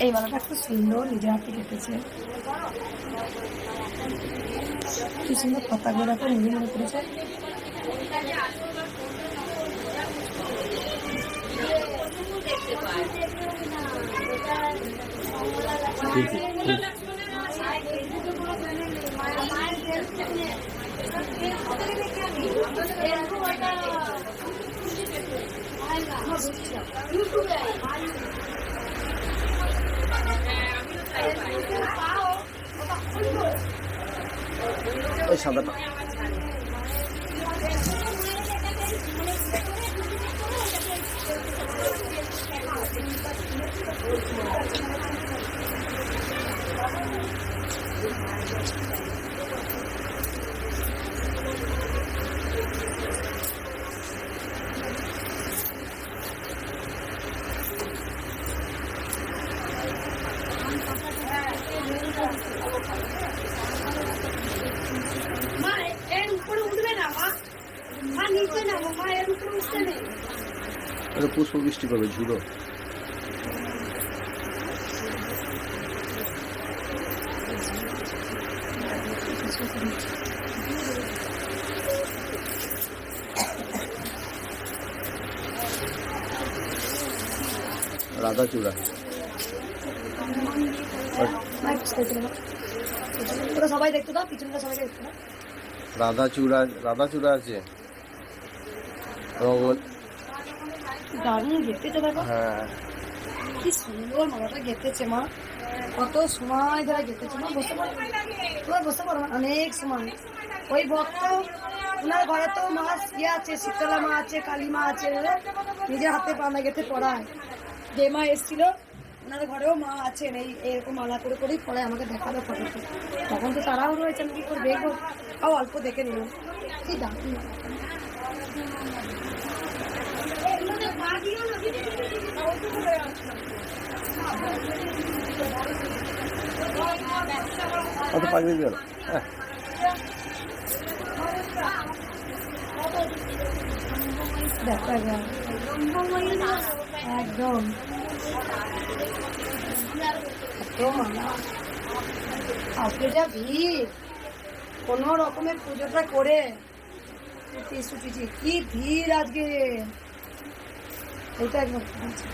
এই মালাটা খুব সুন্দর নিজের হাতে কেটেছে কি সুন্দর পাতাগুলো দেখো নিজে মনে করেছে ঠিক ঠিক ওই সাদাটা মা এটা পুষ্প বৃষ্টি করবে ঝুড়ো। রাধা চূড়া। মাইক দেখতে সবাই দেখতে দাও পিছনটা সবাই দেখতে দাও। রাধা চূড়া রাধা চূড়া আছে। দারুণ গেতেছে দেখো। হ্যাঁ। কি সুন্দর মালাটা গেতেছে মা। কত সময় ধরে গেতেছে মা বসতে পারো তোমার বসতে পারো? অনেক সময়। ওই ভক্ত ওনার ঘরে তো মা ইয়ে আছে শীতলা মা আছে কালী মা আছে নিজের হাতে পানা গেতে পড়ায়। যে মা এসেছিল ওনার ঘরেও মা আছেন এই এরকম মালা করে করেই পড়ায় আমাকে দেখাল ফটো তখন তো তারাও রয়েছে আমি কি করে দেখব তাও অল্প দেখে নিল কি দারুণ। অত পাঁচ দেখো একবার একদম। আজকে যা ভিড় কোনো রকমের পুজোটা করে ছুটি কি ভিড় আজকে এটা একদম আচ্ছা।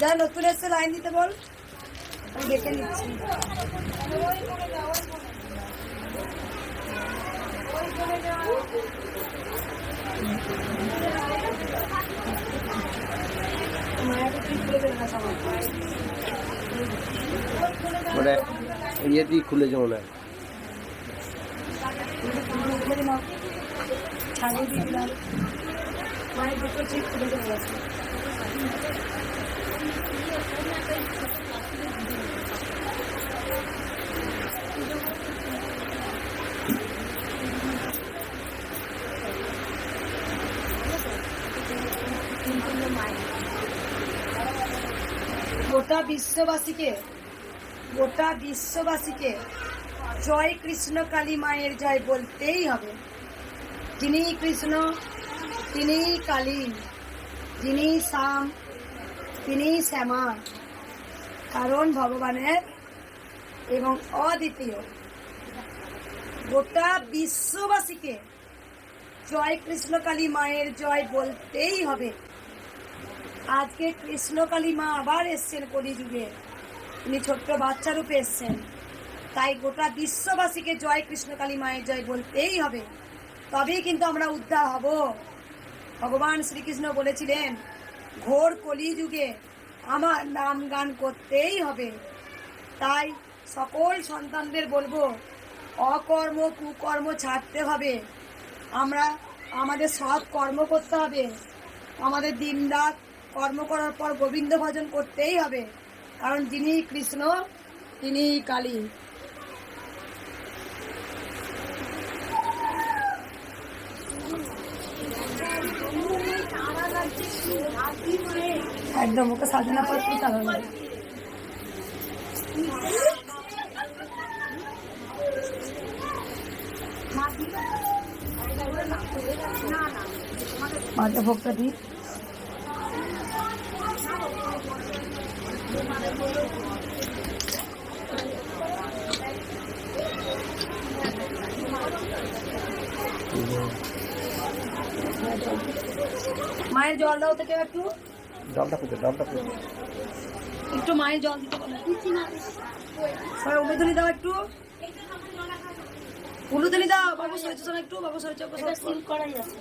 যারা নতুন এসছে লাইন দিতে বল আমি দেখে নিচ্ছি মায়াকে না মানে ইয়ে দিয়ে মনে খুলে ছাড়িয়ে দিয়ে মায়ের দুটো ঠিক খুলে দেবে গেছে গোটা বিশ্ববাসীকে, গোটা বিশ্ববাসীকে জয় কৃষ্ণ কালী মায়ের জয় বলতেই হবে। যিনি কৃষ্ণ তিনি কালী যিনি শ্যাম তিনি শ্যামা। কারণ ভগবানের এবং অদ্বিতীয়। গোটা বিশ্ববাসীকে জয় কৃষ্ণ কালী মায়ের জয় বলতেই হবে। আজকে কৃষ্ণকালী মা আবার এসছেন কলিযুগে। উনি ছোট্ট বাচ্চা রূপে এসছেন। তাই গোটা বিশ্ববাসীকে জয় কৃষ্ণকালী মায়ের জয় বলতেই হবে। তবেই কিন্তু আমরা উদ্ধার হব। ভগবান শ্রীকৃষ্ণ বলেছিলেন, ঘোর কলিযুগে আমার নাম গান করতেই হবে। তাই সকল সন্তানদের বলব, অকর্ম কুকর্ম ছাড়তে হবে। আমরা আমাদের সৎ কর্ম করতে হবে। আমাদের দিনরাত কর্ম করার পর গোবিন্দ ভজন করতেই হবে। কারণ যিনি কৃষ্ণ, তিনি কালী। একদম, ওকে সাজানা পর কি মাঝে ভোগটা দিই। মায়ের জল দাও থেকে একটু। ডাবটা করতে ডাবটা করতে একটু মায়ের জল দিতে বলো। সবাই দাও একটু। উলুদনি দাও বাবু সরেছে শোনো একটু বাবু সরেছে সিল করাই আছে।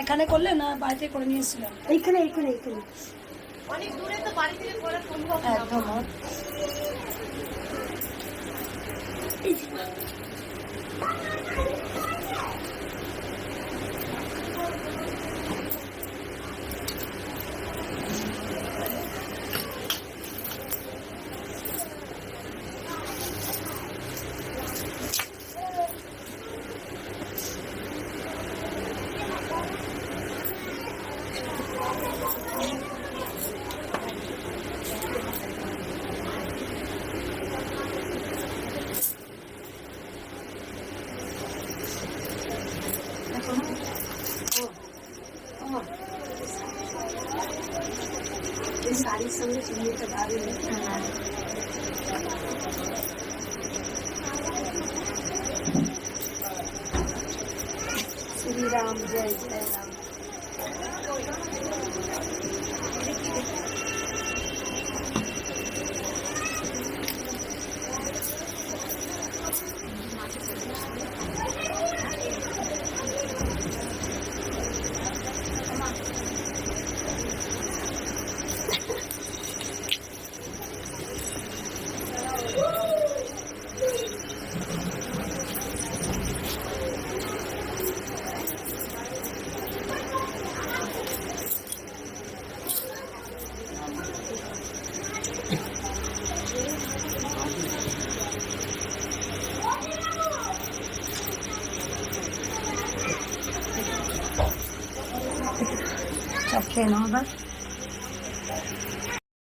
এখানে করলে না বাড়িতে করে নিয়েছিলাম। এইখানে এইখানে এইখানে। অনেক দূরে তো বাড়ি এইখানে একদম। এই से सारी समझ में कहना है श्री राम जय जय राम।